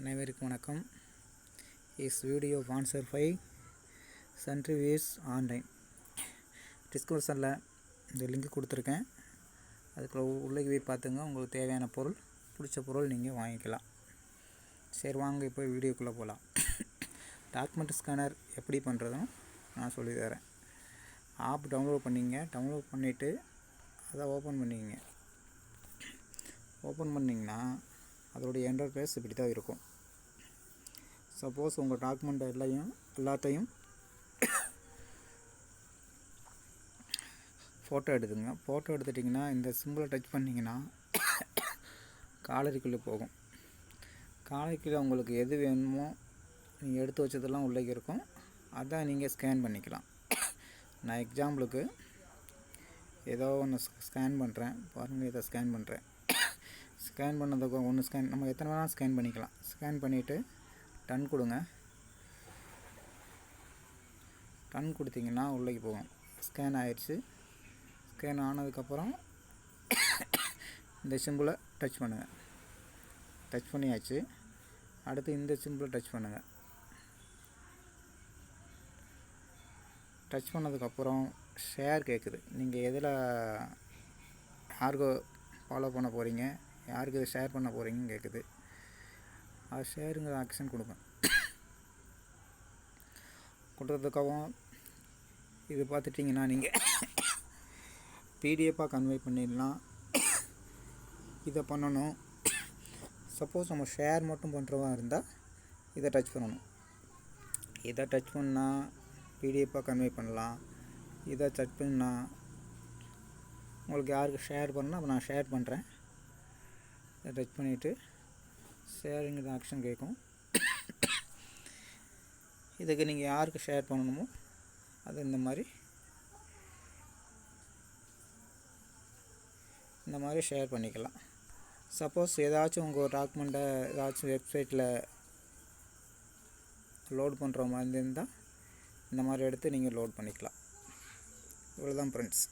அனைவருக்கும் வணக்கம். Is video sponsor by சன்ட்ரிவியூஸ் ஆன்லைன் டிஸ்கிரிப்ஷனில் இந்த லிங்க் கொடுத்துருக்கேன். அதுக்குள்ள உள்ளே போய் பார்த்துங்க. உங்களுக்கு தேவையான பொருள் பிடிச்ச பொருள் நீங்கள் வாங்கிக்கலாம். சரி வாங்க இப்போ வீடியோக்குள்ளே போகலாம் டாக்குமெண்ட் ஸ்கேனர் எப்படி பண்ணுறதும் நான் சொல்லி தரேன். ஆப் டவுன்லோட் பண்ணிங்க. டவுன்லோட் பண்ணிவிட்டு அதை ஓப்பன் பண்ணிங்க. ஓப்பன் பண்ணிங்கன்னா அதோடைய என்டர்பிரைஸ் இப்படி தான் இருக்கும். சப்போஸ் உங்கள் டாக்குமெண்ட் எல்லாம் எல்லாத்தையும் ஃபோட்டோ எடுத்துங்க. ஃபோட்டோ எடுத்துட்டிங்கன்னா இந்த சிம்பிளை டச் பண்ணிங்கன்னா காலரிக்குள்ளே போகும். காலரிக்குள்ளே உங்களுக்கு எது வேணுமோ நீங்கள் எடுத்து வச்சதெல்லாம் உள்ளே இருக்கும். அதான் நீங்கள் ஸ்கேன் பண்ணிக்கலாம். நான் எக்ஸாம்பிளுக்கு ஏதோ ஒன்று ஸ்கேன் பண்ணுறேன் பாருங்கள் இதை ஸ்கேன் பண்ணுறேன் ஸ்கேன் பண்ணதுக்கு ஒன்று ஸ்கேன் நம்ம எத்தனை வேணால் ஸ்கேன் பண்ணிக்கலாம். ஸ்கேன் பண்ணிவிட்டு டன் கொடுங்க. டன் கொடுத்தீங்கன்னா உள்ளே போகும். ஸ்கேன் ஆயிடுச்சு ஸ்கேன் ஆனதுக்கப்புறம் இந்த சிம்பிளை டச் பண்ணுங்கள் டச் பண்ணியாச்சு. அடுத்து இந்த சிம்பிளை டச் பண்ணுங்கள் டச் பண்ணதுக்கப்புறம் ஷேர் கேட்குது நீங்கள் எதில் யாருக்கு ஃபாலோ பண்ண போகிறீங்க யாருக்கு இதை ஷேர் பண்ண போகிறீங்கன்னு கேட்குது அது ஷேருங்கிற ஆக்ஷன் கொடுப்பேன் கொடுத்ததுக்காகவும் இது பார்த்துட்டிங்கன்னா நீங்கள் பிடிஎஃபாக கன்வே பண்ணிடலாம். இதை பண்ணணும். சப்போஸ் நம்ம ஷேர் மட்டும் பண்ணுறவா இருந்தால் இதை டச் பண்ணணும். இதை டச் பண்ணால் பிடிஎஃபாக கன்வே பண்ணலாம். இதை டச் பண்ணால் உங்களுக்கு யாருக்கு ஷேர் பண்ணால் அப்போ நான் ஷேர் பண்ணுறேன் இதை டச் பண்ணிவிட்டு ஷேருங்கிற ஆப்ஷன் கேட்கும் இதுக்கு நீங்கள் யாருக்கு ஷேர் பண்ணணுமோ அது இந்த மாதிரி இந்த மாதிரி ஷேர் பண்ணிக்கலாம். சப்போஸ் ஏதாச்சும் உங்கள் டாக்குமெண்ட்டை ஏதாச்சும் வெப்சைட்டில் லோட் பண்ணுற மாதிரி இருந்தால் இந்த மாதிரி எடுத்து நீங்கள் லோட் பண்ணிக்கலாம். இவ்வளோதான் ஃப்ரெண்ட்ஸ்